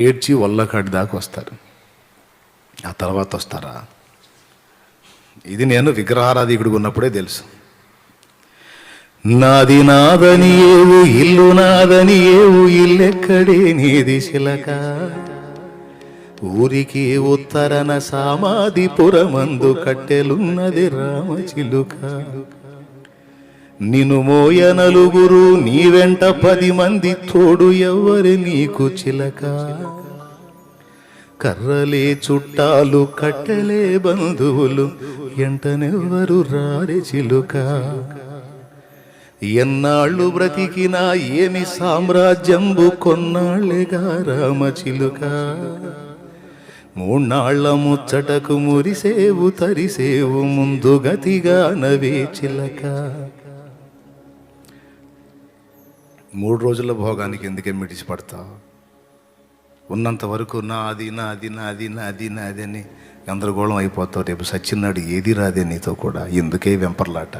ఏడ్చి ఒళ్ళకాడి దాకా వస్తారు. ఆ తర్వాత వస్తారా? ఇది నేను విగ్రహారాధికుడు ఉన్నప్పుడే తెలుసు. నాది నాదని ఏవు ఇల్లు నాదని ఏవు ఇల్లెక్కడే నీది శిలక. ఊరికి ఉత్తరన సామాధిపురమందు కట్టెలున్నది రామచిలుక నిను మోయ నలుగురు నీ వెంట పది మంది తోడు ఎవరి నీకు చిలక. కర్రలే చుట్టాలు కట్టెలే బంధువులు ఎంటనెవ్వరు రారే చిలుక. ఎన్నాళ్ళు బ్రతికినా ఏమి సామ్రాజ్యంబు కొన్నాళ్ళేగా రామచిలుక మూన్నాళ్ళ ముచ్చటకు మురిసేవు తరిసేవు ముందు గతిగా నవే చిలక. మూడు రోజుల భోగానికి ఎందుకే మిడిచిపడతావు ఉన్నంత వరకు నాది నా అది నా అది అని గందరగోళం అయిపోతావు రేపు సచ్చినాడు ఏది రాదే నీతో కూడా? ఎందుకే వెంపర్లాట?